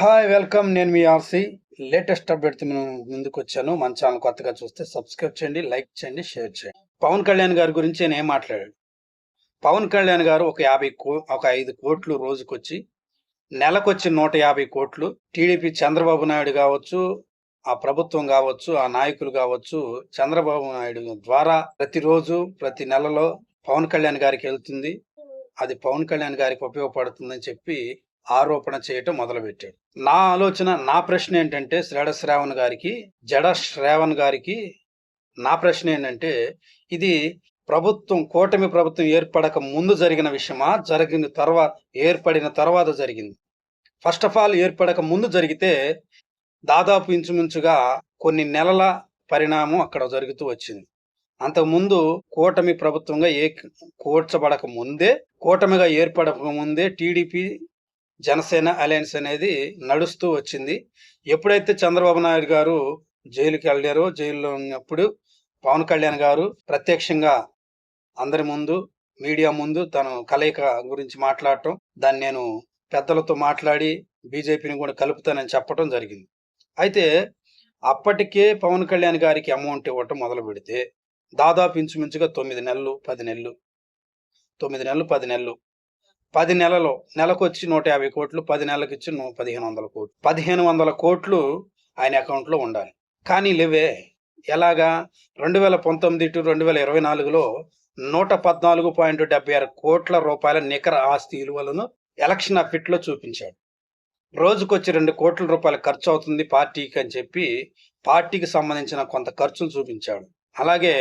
Hi welcome. నేను మీ RC. Latest update ముందుకు వచ్చాను మన ఛానల్ కొత్తగా చూస్తే సబ్స్క్రైబ్ చేయండి లైక్ చేయండి షేర్ చేయండి. పవన్ కళ్యాణ్ గారి గురించి నేను ఏం మాట్లాడాడు పవన్ కళ్యాణ్ గారు ఒక యాభై కో ఒక ఐదు కోట్లు రోజుకొచ్చి నెలకొచ్చి నూట యాభై కోట్లు టీడీపీ చంద్రబాబు నాయుడు కావచ్చు ఆ ప్రభుత్వం కావచ్చు ఆ నాయకులు కావచ్చు చంద్రబాబు నాయుడు ద్వారా ప్రతిరోజు ప్రతి నెలలో పవన్ కళ్యాణ్ గారికి వెళ్తుంది. అది పవన్ కళ్యాణ్ గారికి ఉపయోగపడుతుందని చెప్పి ఆరోపణ చేయటం మొదలుపెట్టాడు. నా ఆలోచన నా ప్రశ్న ఏంటంటే శ్రేడ శ్రావణ్ గారికి జడ శ్రావణ్ గారికి నా ప్రశ్న ఏంటంటే ఇది ప్రభుత్వం కూటమి ప్రభుత్వం ఏర్పడక ముందు జరిగిన విషయమా? జరిగిన తర్వాత ఏర్పడిన తర్వాత జరిగింది. ఫస్ట్ ఆఫ్ ఆల్ ఏర్పడక ముందు జరిగితే దాదాపు ఇంచుమించుగా కొన్ని నెలల పరిణామం అక్కడ జరుగుతూ వచ్చింది. అంతకుముందు కూటమి ప్రభుత్వంగా ఏ కూర్చబడక ముందే కూటమిగా ఏర్పడక ముందే టీడీపీ జనసేన అలయన్స్ అనేది నడుస్తూ వచ్చింది. ఎప్పుడైతే చంద్రబాబు నాయుడు గారు జైలుకి వెళ్ళారో జైల్లో ఉన్నప్పుడు పవన్ కళ్యాణ్ గారు ప్రత్యక్షంగా అందరి ముందు మీడియా ముందు తను కలయిక గురించి మాట్లాడటం దాన్ని నేను పెద్దలతో మాట్లాడి బీజేపీని కూడా కలుపుతానని చెప్పడం జరిగింది. అయితే అప్పటికే పవన్ కళ్యాణ్ గారికి అమౌంట్ ఇవ్వటం మొదలు పెడితే దాదాపు ఇంచుమించుగా తొమ్మిది నెలలు పది నెలలు తొమ్మిది నెలలు పది నెలలు పది నెలలో నెలకు వచ్చి నూట యాభై కోట్లు పది నెలలకు ఇచ్చి పదిహేను వందల కోట్లు. పదిహేను వందల కోట్లు ఆయన అకౌంట్లో ఉండాలి. కానీ లేవే ఎలాగా? రెండు వేల పంతొమ్మిది టు రెండు వేల ఇరవై నాలుగులో నూట పద్నాలుగు పాయింట్ డెబ్బై ఆరు కోట్ల రూపాయల నికర ఆస్తి విలువలను ఎలక్షన్ అఫిట్లో చూపించాడు. రోజుకొచ్చి రెండు కోట్ల రూపాయలు ఖర్చు అవుతుంది పార్టీకి అని చెప్పి పార్టీకి సంబంధించిన కొంత ఖర్చులు చూపించాడు. అలాగే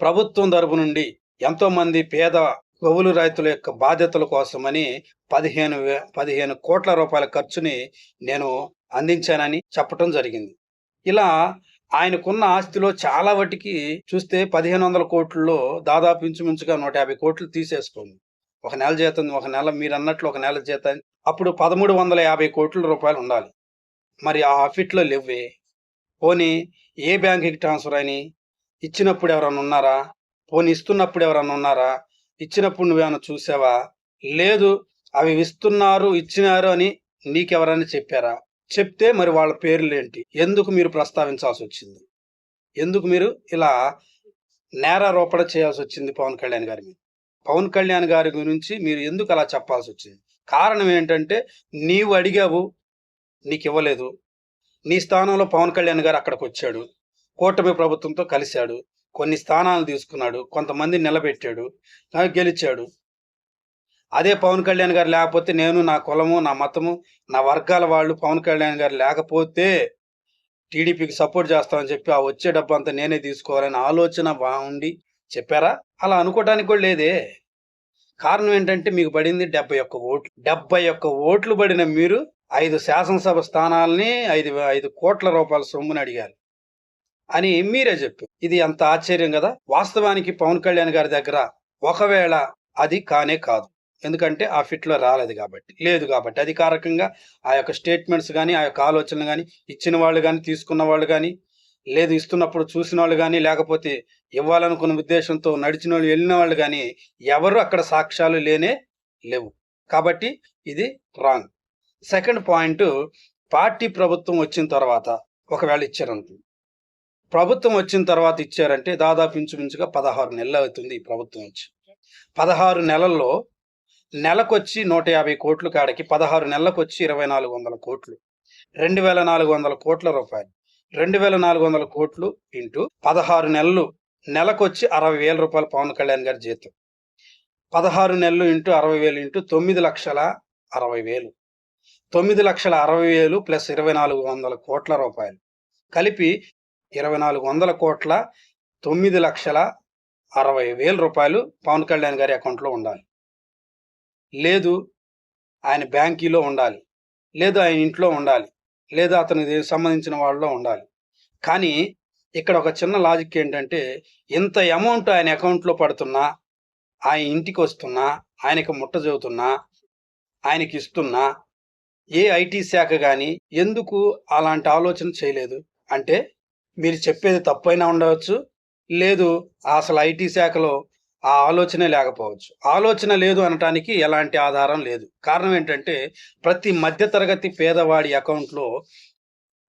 ప్రభుత్వం తరపు నుండి ఎంతోమంది పేద కవులు రైతుల యొక్క బాధ్యతల కోసమని పదిహేను వే- పదిహేను కోట్ల రూపాయల ఖర్చుని నేను అందించానని చెప్పటం జరిగింది. ఇలా ఆయనకున్న ఆస్తిలో చాలా వాటికి చూస్తే పదిహేను వందల కోట్లలో దాదాపు ఇంచుమించుగా నూట యాభై కోట్లు తీసేసుకోండి. ఒక నెల జీతం ఒక నెల మీరు అన్నట్లు ఒక నెల జీతం అప్పుడు పదమూడు వందల యాభై కోట్ల రూపాయలు ఉండాలి. మరి ఆ అఫిట్లో లేవే పోనీ ఏ బ్యాంకుకి ట్రాన్స్ఫర్ అని ఇచ్చినప్పుడు ఎవరైనా ఉన్నారా? పోనీ ఇస్తున్నప్పుడు ఎవరన్నా ఉన్నారా? ఇచ్చినప్పుడు నువ్వేమైనా చూసావా? లేదు అవి ఇస్తున్నారు ఇచ్చినారు అని నీకెవరైనా చెప్పారా? చెప్తే మరి వాళ్ళ పేర్లు ఏంటి ఎందుకు మీరు ప్రస్తావించాల్సి వచ్చింది ఎందుకు మీరు ఇలా నేరారోపణ చేయాల్సి వచ్చింది పవన్ కళ్యాణ్ గారి మీద? పవన్ కళ్యాణ్ గారి గురించి మీరు ఎందుకు అలా చెప్పాల్సి వచ్చింది కారణం ఏంటంటే నీవు అడిగావు నీకు ఇవ్వలేదు నీ స్థానంలో పవన్ కళ్యాణ్ గారు అక్కడికి వచ్చాడు కూటమి ప్రభుత్వంతో కలిశాడు. కొన్ని స్థానాలు తీసుకున్నాడు కొంతమంది నిలబెట్టాడు గెలిచాడు. అదే పవన్ కళ్యాణ్ గారు లేకపోతే నేను నా కులము నా మతము నా వర్గాల వాళ్ళు పవన్ కళ్యాణ్ గారు లేకపోతే టీడీపీకి సపోర్ట్ చేస్తామని చెప్పి ఆ వచ్చే డబ్బు అంతా నేనే తీసుకోవాలని ఆలోచన బాగుండి చెప్పారా? అలా అనుకోవడానికి కూడా లేదే. కారణం ఏంటంటే మీకు పడింది డెబ్బై ఒక్క ఓట్లు. డెబ్బై ఒక్క ఓట్లు పడిన మీరు ఐదు శాసనసభ స్థానాలని ఐదు ఐదు కోట్ల రూపాయల సొమ్ముని అడిగారు. అని మీరే చెప్పి ఇది అంత ఆశ్చర్యం కదా? వాస్తవానికి పవన్ కళ్యాణ్ గారి దగ్గర ఒకవేళ అది కానే కాదు. ఎందుకంటే ఆ ఫిట్లో రాలేదు కాబట్టి లేదు కాబట్టి అధికారికంగా ఆ యొక్క స్టేట్మెంట్స్ కానీ ఆ యొక్క ఆలోచనలు కానీ ఇచ్చిన వాళ్ళు కానీ తీసుకున్న వాళ్ళు కానీ లేదు ఇస్తున్నప్పుడు చూసిన వాళ్ళు కానీ లేకపోతే ఇవ్వాలనుకున్న ఉద్దేశంతో నడిచిన వాళ్ళు వెళ్ళిన వాళ్ళు కానీ ఎవరు అక్కడ సాక్ష్యాలు లేనే లేవు. కాబట్టి ఇది రాంగ్. సెకండ్ పాయింట్ పార్టీ ప్రభుత్వం వచ్చిన తర్వాత ఒకవేళ ఇచ్చారనుకో ప్రభుత్వం వచ్చిన తర్వాత ఇచ్చారంటే దాదాపు ఇంచుమించుగా పదహారు నెలలు అవుతుంది ఈ ప్రభుత్వం వచ్చి. పదహారు నెలల్లో నెలకొచ్చి నూట యాభై కోట్లు కాడకి పదహారు నెలలకు వచ్చి ఇరవై నాలుగు వందల కోట్లు. రెండు వేల నాలుగు వందల కోట్ల రూపాయలు. రెండు వేల నాలుగు వందల కోట్లు ఇంటూ పదహారు నెలలు. నెలకొచ్చి అరవై వేల రూపాయలు పవన్ కళ్యాణ్ గారి జీతం. పదహారు నెలలు ఇంటూ అరవై వేలు ఇంటూ తొమ్మిది లక్షల అరవై వేలు. తొమ్మిది లక్షల అరవై వేలు ప్లస్ ఇరవై నాలుగు వందల కోట్ల రూపాయలు. కలిపి ఇరవై నాలుగు వందల కోట్ల తొమ్మిది లక్షల అరవై వేల రూపాయలు పవన్ కళ్యాణ్ గారి అకౌంట్లో ఉండాలి. లేదు ఆయన బ్యాంకీలో ఉండాలి. లేదు ఆయన ఇంట్లో ఉండాలి. లేదా అతనికి సంబంధించిన వాళ్ళలో ఉండాలి. కానీ ఇక్కడ ఒక చిన్న లాజిక్ ఏంటంటే ఇంత అమౌంట్ ఆయన అకౌంట్లో పడుతున్నా ఆయన ఇంటికి వస్తున్నా ఆయనకి ముట్ట చదువుతున్నా ఆయనకి ఇస్తున్నా ఏ ఐటీ శాఖ కానీ ఎందుకు అలాంటి ఆలోచన చేయలేదు? అంటే మీరు చెప్పేది తప్పైనా ఉండవచ్చు. లేదు అసలు ఐటీ శాఖలో ఆ ఆలోచనే లేకపోవచ్చు. ఆలోచన లేదు అనటానికి ఎలాంటి ఆధారం లేదు. కారణం ఏంటంటే ప్రతి మధ్యతరగతి పేదవాడి అకౌంట్లో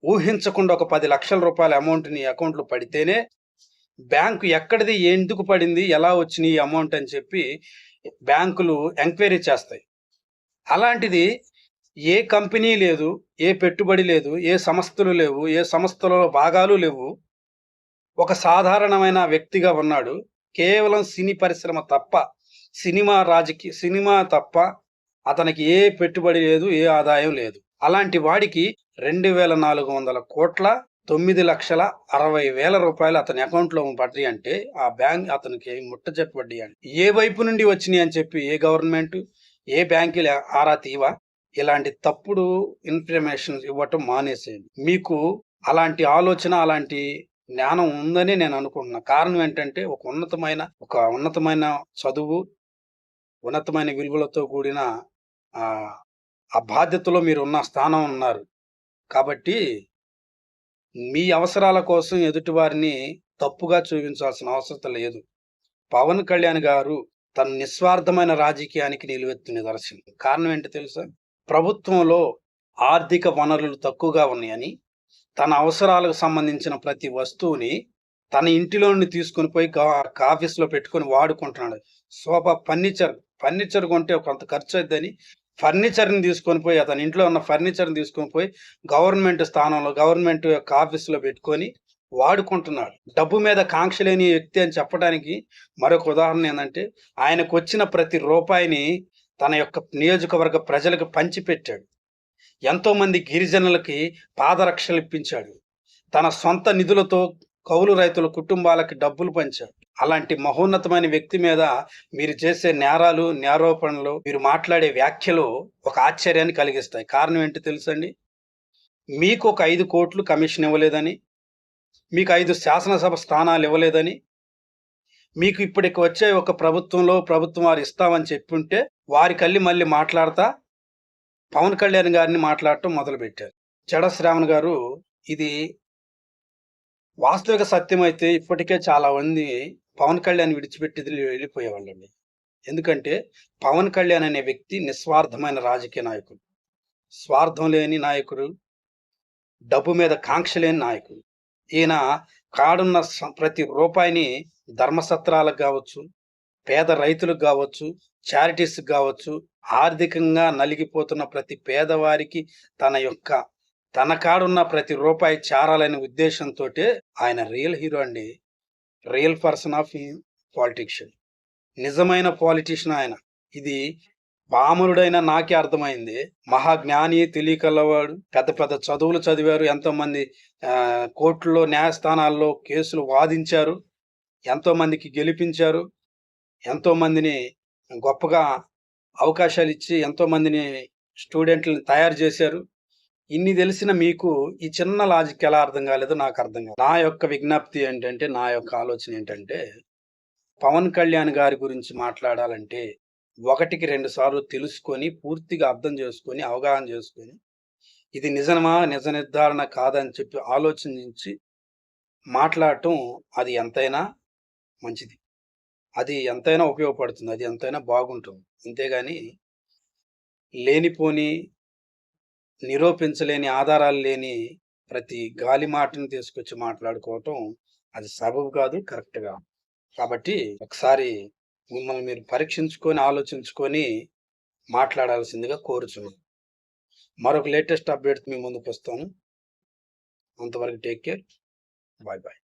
ఊహించకుండా ఒక పది లక్షల రూపాయల అమౌంట్ని అకౌంట్లో పడితేనే బ్యాంకు ఎక్కడిది ఎందుకు పడింది ఎలా వచ్చింది ఈ అమౌంట్ అని చెప్పి బ్యాంకులు ఎంక్వైరీ చేస్తాయి. అలాంటిది ఏ కంపెనీ లేదు ఏ పెట్టుబడి లేదు ఏ సంస్థలు లేవు ఏ సంస్థలలో భాగాలు లేవు. ఒక సాధారణమైన వ్యక్తిగా ఉన్నాడు. కేవలం సినీ పరిశ్రమ తప్ప సినిమా రాజకీయ సినిమా తప్ప అతనికి ఏ పెట్టుబడి లేదు ఏ ఆదాయం లేదు. అలాంటి వాడికి రెండు వేల నాలుగు వందల కోట్ల తొమ్మిది లక్షల అరవై వేల రూపాయలు అతని అకౌంట్లో పడ్డాయి అంటే ఆ బ్యాంక్ అతనికి ముట్ట చెప్పబడ్డాయి. అని ఏ వైపు నుండి వచ్చినాయి అని చెప్పి ఏ గవర్నమెంట్ ఏ బ్యాంకులు ఆరా తీవా? ఇలాంటి తప్పుడు ఇన్ఫర్మేషన్ ఇవ్వటం మానేసేయండి. మీకు అలాంటి ఆలోచన అలాంటి జ్ఞానం ఉందని నేను అనుకుంటున్నా. కారణం ఏంటంటే ఒక ఉన్నతమైన ఒక ఉన్నతమైన చదువు ఉన్నతమైన విలువలతో కూడిన ఆ బాధ్యతలో మీరు ఉన్న స్థానం ఉన్నారు. కాబట్టి మీ అవసరాల కోసం ఎదుటివారిని తప్పుగా చూపించాల్సిన అవసరం లేదు. పవన్ కళ్యాణ్ గారు తన నిస్వార్థమైన రాజకీయానికి నిలువెత్తు నిదర్శనం. కారణం ఏంటి తెలుసా? ప్రభుత్వంలో ఆర్థిక వనరులు తక్కువగా ఉన్నాయని తన అవసరాలకు సంబంధించిన ప్రతి వస్తువుని తన ఇంటిలో నుండి తీసుకుని పోయి ఆఫీస్లో పెట్టుకొని వాడుకుంటున్నాడు. సోఫా ఫర్నిచర్ ఫర్నిచర్ కొంటే కొంత ఖర్చు అవుతుందని ఫర్నిచర్ని తీసుకొని పోయి అతని ఇంట్లో ఉన్న ఫర్నిచర్ని తీసుకొని పోయి గవర్నమెంట్ స్థానంలో గవర్నమెంట్ యొక్క ఆఫీస్లో పెట్టుకొని వాడుకుంటున్నాడు. డబ్బు మీద కాంక్ష లేని వ్యక్తి అని చెప్పడానికి మరొక ఉదాహరణ ఏంటంటే ఆయనకు వచ్చిన ప్రతి రూపాయిని తన యొక్క నియోజకవర్గ ప్రజలకు పంచిపెట్టాడు. ఎంతోమంది గిరిజనులకి పాదరక్షలు ఇప్పించాడు. తన సొంత నిధులతో కౌలు రైతుల కుటుంబాలకి డబ్బులు పంచాడు. అలాంటి మహోన్నతమైన వ్యక్తి మీద మీరు చేసే నేరాలు నేరోపణలు మీరు మాట్లాడే వ్యాఖ్యలు ఒక ఆశ్చర్యాన్ని కలిగిస్తాయి. కారణం ఏంటి తెలుసండి? మీకు ఒక ఐదు కోట్లు కమిషన్ ఇవ్వలేదని మీకు ఐదు శాసనసభ స్థానాలు ఇవ్వలేదని మీకు ఇప్పటికి వచ్చే ఒక ప్రభుత్వంలో ప్రభుత్వం వారు ఇస్తామని చెప్పుంటే వారి కళ్ళి మళ్ళీ మాట్లాడతా పవన్ కళ్యాణ్ గారిని మాట్లాడటం మొదలుపెట్టారు. జడ శ్రావణ్ గారు ఇది వాస్తవిక సత్యం అయితే ఇప్పటికే చాలా మంది పవన్ కళ్యాణ్ విడిచిపెట్టి వెళ్ళిపోయేవాళ్ళండి. ఎందుకంటే పవన్ కళ్యాణ్ అనే వ్యక్తి నిస్వార్థమైన రాజకీయ నాయకుడు. స్వార్థం లేని నాయకుడు డబ్బు మీద కాంక్ష లేని నాయకుడు. ఈయన కాడున్న ప్రతి రూపాయిని ధర్మసత్రాలకు కావచ్చు పేద రైతులకు కావచ్చు చారిటీస్కి కావచ్చు ఆర్థికంగా నలిగిపోతున్న ప్రతి పేదవారికి తన యొక్క తన కాడున్న ప్రతి రూపాయి చారాలనే ఉద్దేశంతో ఆయన రియల్ హీరో అండి. రియల్ పర్సన్ ఆఫ్ పాలిటిషియన్ నిజమైన పాలిటిషియన్ ఆయన. ఇది పామరుడైన నాకే అర్థమైంది. మహాజ్ఞాని తెలియకలవాడు పెద్ద పెద్ద చదువులు చదివారు ఎంతోమంది కోర్టులో న్యాయస్థానాల్లో కేసులు వాదించారు ఎంతో మందికి గెలిపించారు ఎంతో మందిని గొప్పగా అవకాశాలు ఇచ్చి ఎంతోమందిని స్టూడెంట్లను తయారు చేశారు. ఇన్ని తెలిసిన మీకు ఈ చిన్న లాజిక్ ఎలా అర్థం కాలేదో నాకు అర్థం కాదు నా యొక్క విజ్ఞప్తి ఏంటంటే నా యొక్క ఆలోచన ఏంటంటే పవన్ కళ్యాణ్ గారి గురించి మాట్లాడాలంటే ఒకటికి రెండు సార్లు తెలుసుకొని పూర్తిగా అర్థం చేసుకొని అవగాహన చేసుకొని ఇది నిజమా నిజ నిర్ధారణ కాదని చెప్పి ఆలోచించి మాట్లాడటం అది ఎంతైనా మంచిది. అది ఎంతైనా ఉపయోగపడుతుంది అది ఎంతైనా బాగుంటుంది. అంతేగాని లేనిపోని నిరూపించలేని ఆధారాలు లేని ప్రతి గాలి మాటను తీసుకొచ్చి మాట్లాడుకోవటం అది సబబు కాదు కరెక్ట్గా కాబట్టి ఒకసారి మిమ్మల్ని మీరు పరీక్షించుకొని ఆలోచించుకొని మాట్లాడాల్సిందిగా కోరుచున్నాను. మరొక లేటెస్ట్ అప్డేట్ మీ ముందుకు వస్తాను అంతవరకు టేక్ కేర్. Bye bye.